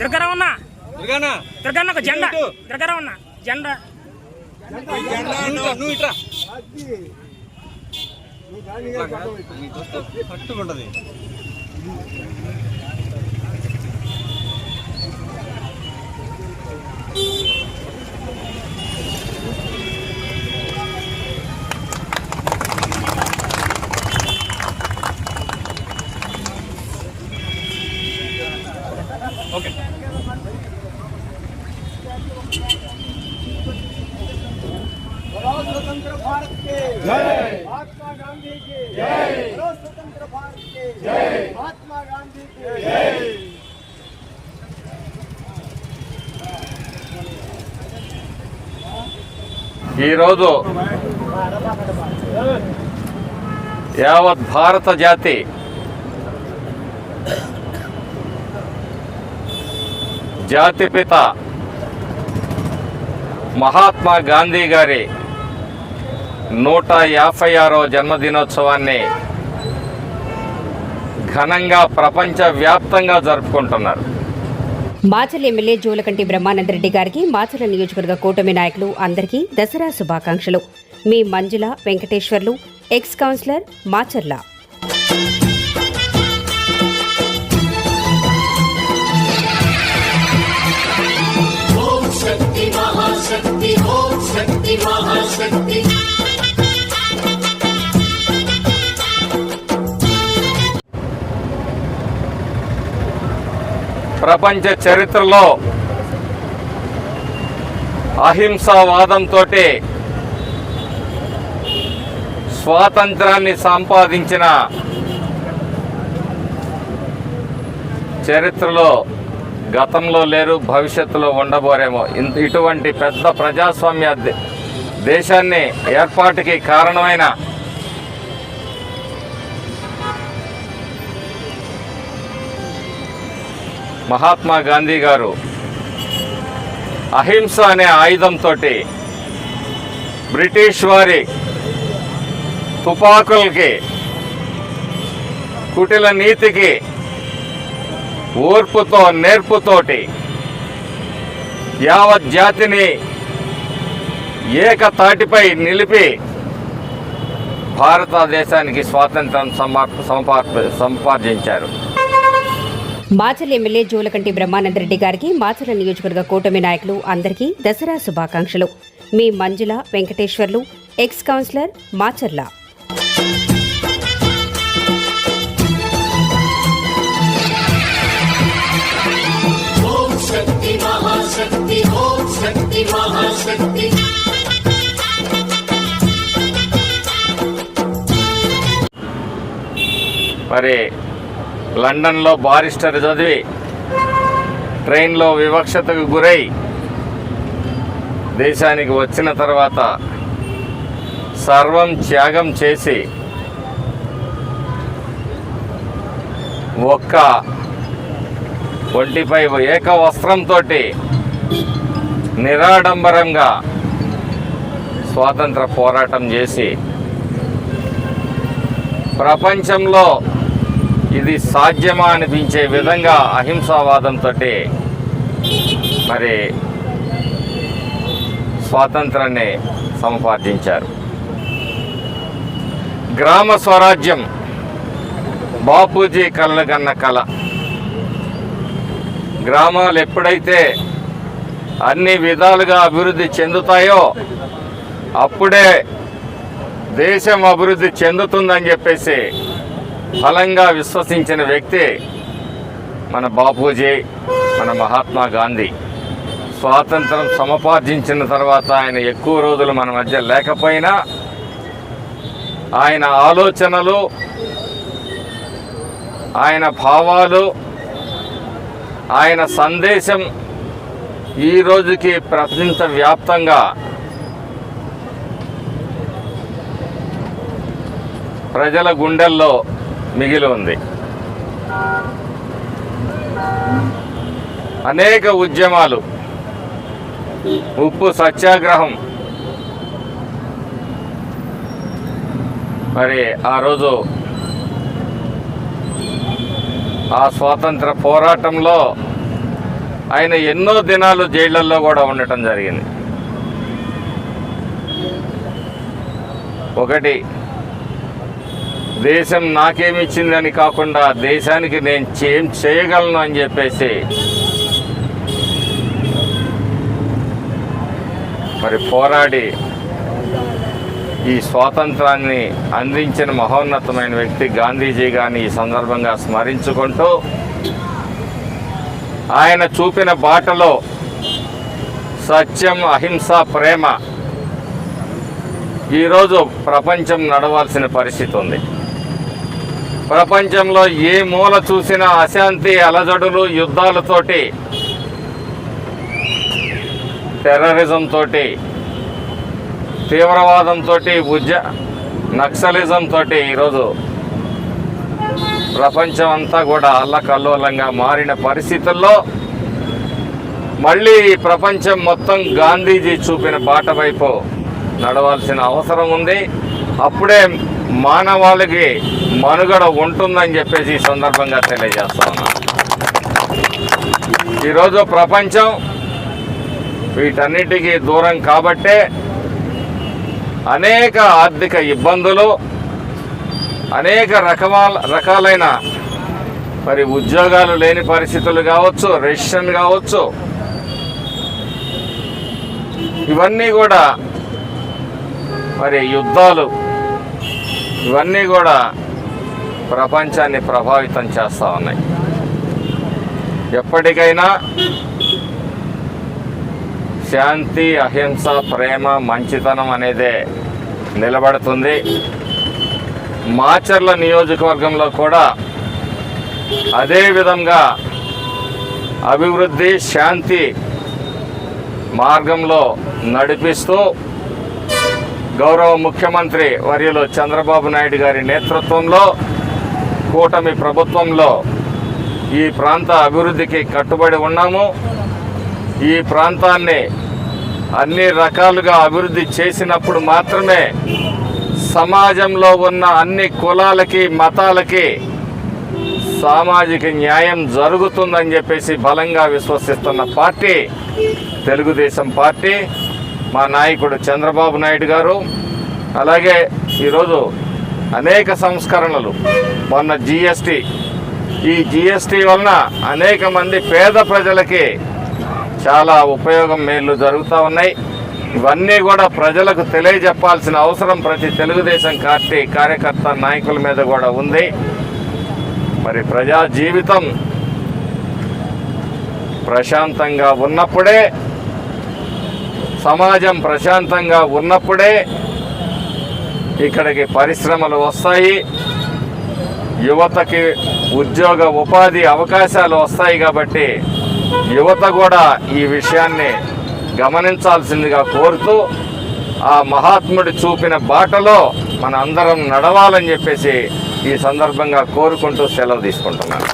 దుర్గారావు అన్న. దుర్గానా? దుర్గాన్న ఒక జెండా. ఇటు. దుర్గారావు అన్న. జెండా. పట్టుకుంటది. स्वतंत्र भारत के जय महात्मा गांधी की जय बोलो स्वतंत्र भारत के जय महात्मा गांधी की जय ఈరోజు యావత్ భారత జాతి జాతిపిత మహాత్మా గాంధీ గారి నూట యాభై ఆరో జన్మదినోత్సవాన్ని ఘనంగా ప్రపంచవ్యాప్తంగా జరుపుకుంటున్నారు. మాచల్ ఎమ్మెల్యే జోలకంటి బ్రహ్మానందరెడ్డి గారికి మాచల నియోజకవర్గ కూటమి నాయకులు అందరికీ దసరా శుభాకాంక్షలు. మీ మంజుల వెంకటేశ్వర్లు ఎక్స్ కౌన్సిలర్ మాచర్ల. శక్తి మహాశక్తి. ప్రపంచ చరిత్రలో అహింసావాదంతో స్వాతంత్రాన్ని సంపాదించిన చరిత్రలో గతంలో లేరు భవిష్యత్తులో ఉండబోరేమో. ఇంత ఇటువంటి పెద్ద ప్రజాస్వామ్య దేశాన్ని ఏర్పాటుకి కారణమైన మహాత్మా గాంధీ గారు అహింస అనే ఆయుధంతో బ్రిటిష్ వారి తుపాకులకి కుటిల నీతికి ఓర్పుతో నేర్పుతోటి యావత్ జాతిని ఏకతాటిపై నిలిపి భారతదేశానికి స్వాతంత్రం సంపార్ప సంపాదించారు. మాచల్ ఎమ్మెల్యే జోలకంటి బ్రహ్మానందరెడ్డి గారికి మాచల నియోజకవర్గ కూటమి నాయకులు అందరికీ దసరా శుభాకాంక్షలు. మీ మంజుల వెంకటేశ్వర్లు ఎక్స్ కౌన్సిలర్ మాచర్ల. ఓం శక్తి మహాశక్తి ఓం శక్తి మహాశక్తి. మరి లండన్లో బారిస్టర్ చదివి ట్రైన్లో వివక్షతకు గురై దేశానికి వచ్చిన తర్వాత సర్వం త్యాగం చేసి ఒక్క ఒంటిపై ఏక వస్త్రంతో నిరాడంబరంగా స్వాతంత్ర పోరాటం చేసి ప్రపంచంలో ఇది సాధ్యమా అనిపించే విధంగా అహింసావాదంతో మరి స్వాతంత్రాన్ని సంపాదించారు గ్రామ స్వరాజ్యం బాపూజీ కళ్ళ కన్న కళ. గ్రామాలు ఎప్పుడైతే అన్ని విధాలుగా అభివృద్ధి చెందుతాయో అప్పుడే దేశం అభివృద్ధి చెందుతుందని చెప్పేసి బలంగా విశ్వసించిన వ్యక్తి మన బాపూజీ మన మహాత్మా గాంధీ. స్వాతంత్రం సముపార్జించిన తర్వాత ఆయన ఎక్కువ రోజులు మన మధ్య లేకపోయినా ఆయన ఆలోచనలు ఆయన భావాలు ఆయన సందేశం ఈ రోజుకి ప్రపంచ వ్యాప్తంగా ప్రజల గుండెల్లో మిగిలి ఉంది. అనేక ఉద్యమాలు. ఉప్పు సత్యాగ్రహం. మరి ఆ రోజు ఆ స్వాతంత్ర పోరాటంలో ఆయన ఎన్నో దినాలు జైళ్ళల్లో కూడా ఉండటం జరిగింది. ఒకటి దేశం నాకేమిచ్చిందని కాకుండా దేశానికి నేను ఏం చేయగలను అని చెప్పేసి. మరి పోరాడి ఈ స్వాతంత్రాన్ని అందించిన మహోన్నతమైన వ్యక్తి గాంధీజీ గారిని ఈ సందర్భంగా స్మరించుకుంటూ ఆయన చూపిన బాటలో సత్యం అహింస ప్రేమ ఈరోజు ప్రపంచం నడవాల్సిన పరిస్థితి ఉంది. ప్రపంచంలో ఏ మూల చూసినా అశాంతి అలజడులు యుద్ధాలతోటి టెర్రరిజం తోటి తీవ్రవాదంతో ఉద్య నక్సలిజం తోటి ఈరోజు ప్రపంచం అంతా కూడా అల్లకల్లోలంగా మారిన పరిస్థితుల్లో మళ్ళీ ప్రపంచం మొత్తం గాంధీజీ చూపిన బాట వైపు నడవాల్సిన అవసరం ఉంది. అప్పుడే మానవాళికి మనుగడ ఉంటుందని చెప్పేసి ఈ సందర్భంగా తెలియజేస్తా ఉన్నా. ఈరోజు ప్రపంచం వీటన్నిటికీ దూరం కాబట్టే అనేక ఆర్థిక ఇబ్బందులు అనేక రకమాల రకాలైన మరి ఉద్యోగాలు లేని పరిస్థితులు కావచ్చు రెషన్ కావచ్చు. ఇవన్నీ కూడా మరి యుద్ధాలు ఇవన్నీ కూడా ప్రపంచాన్ని ప్రభావితం చేస్తూ ఉన్నాయి. ఎప్పటికైనా శాంతి అహింస ప్రేమ మంచితనం అనేదే నిలబడుతుంది. మాచర్ల నియోజకవర్గంలో కూడా అదే విధంగా అభివృద్ధి శాంతి మార్గంలో నడిపిస్తూ గౌరవ ముఖ్యమంత్రి వర్యులు చంద్రబాబు నాయుడు గారి నేతృత్వంలో కూటమి ప్రభుత్వంలో ఈ ప్రాంత అభివృద్ధికి కట్టుబడి ఉన్నాము. ఈ ప్రాంతాన్ని అన్ని రకాలుగా అభివృద్ధి చేసినప్పుడు మాత్రమే సమాజంలో ఉన్న అన్ని కులాలకి మతాలకి సామాజిక న్యాయం జరుగుతుందని చెప్పేసి బలంగా విశ్వసిస్తున్న పార్టీ తెలుగుదేశం పార్టీ. మా నాయకుడు చంద్రబాబు నాయుడు గారు అలాగే ఈరోజు అనేక సంస్కరణలు. మొన్న జిఎస్టి ఈ జిఎస్టి వలన అనేక మంది పేద ప్రజలకి చాలా ఉపయోగం మేలు జరుగుతూ ఉన్నాయి. ఇవన్నీ కూడా ప్రజలకు తెలియజెప్పాల్సిన అవసరం ప్రతి తెలుగుదేశం పార్టీ కార్యకర్త నాయకుల మీద కూడా ఉంది. మరి ప్రజా జీవితం ప్రశాంతంగా ఉన్నప్పుడే సమాజం ప్రశాంతంగా ఉన్నప్పుడే ఇక్కడికి పరిశ్రమలు వస్తాయి. యువతకి ఉద్యోగ ఉపాధి అవకాశాలు వస్తాయి కాబట్టి యువత కూడా ఈ విషయాన్ని గమనించాల్సిందిగా కోరుతూ ఆ మహాత్ముడు చూపిన బాటలో మన అందరం నడవాలని చెప్పేసి ఈ సందర్భంగా కోరుకుంటూ సెలవు తీసుకుంటున్నాను.